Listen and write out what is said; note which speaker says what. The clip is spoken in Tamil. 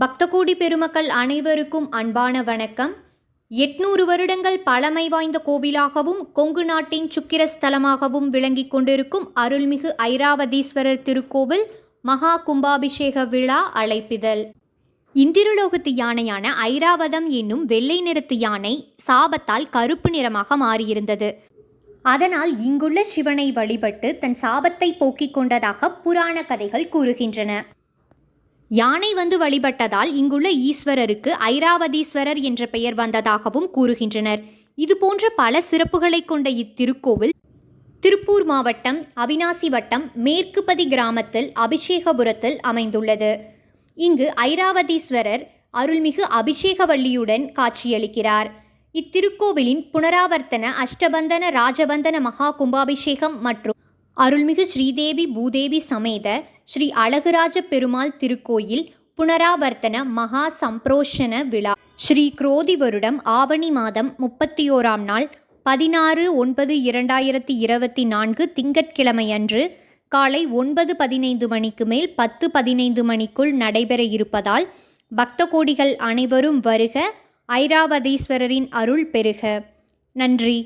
Speaker 1: பக்தகோடி பெருமக்கள் அனைவருக்கும் அன்பான வணக்கம். எட்நூறு வருடங்கள் பழமை வாய்ந்த கோவிலாகவும் கொங்கு நாட்டின் சுக்கிரஸ்தலமாகவும் விளங்கிக் கொண்டிருக்கும் அருள்மிகு ஐராவதீஸ்வரர் திருக்கோவில் மகா கும்பாபிஷேக விழா அழைப்பிதழ். இந்திரலோகத்து யானையான ஐராவதம் என்னும் வெள்ளை நிறத்து யானை சாபத்தால் கருப்பு நிறமாக மாறியிருந்தது. அதனால் இங்குள்ள சிவனை வழிபட்டு தன் சாபத்தை போக்கிக் கொண்டதாக புராண கதைகள் கூறுகின்றன. யானை வந்து வழிபட்டதால் இங்குள்ள ஈஸ்வரருக்கு ஐராவதீஸ்வரர் என்ற பெயர் வந்ததாகவும் கூறுகின்றனர். இதுபோன்ற பல சிறப்புகளை கொண்ட இத்திருக்கோவில் திருப்பூர் மாவட்டம் அவினாசி வட்டம் மேற்குப்பதி கிராமத்தில் அபிஷேகபுரத்தில் அமைந்துள்ளது. இங்கு ஐராவதீஸ்வரர் அருள்மிகு அபிஷேகவல்லியுடன் காட்சியளிக்கிறார். இத்திருக்கோவிலின் புனராவர்த்தன அஷ்டபந்தன ராஜபந்தன மகா கும்பாபிஷேகம் மற்றும் அருள்மிகு ஸ்ரீதேவி பூதேவி சமேத ஸ்ரீ அழகுராஜ பெருமாள் திருக்கோயில் புனராவர்த்தன மகா சம்ப்ரோஷன விழா. ஸ்ரீ குரோதி வருடம் ஆவணி மாதம் முப்பத்தி ஓராம் நாள் பதினாறு ஒன்பது இரண்டாயிரத்தி இருபத்தி நான்கு திங்கட்கிழமை அன்று காலை ஒன்பது பதினைந்து மணிக்கு மேல் பத்து பதினைந்து மணிக்குள் நடைபெற இருப்பதால் பக்த கோடிகள் அனைவரும் வருக ஐராவதீஸ்வரரின் அருள் பெருக. நன்றி.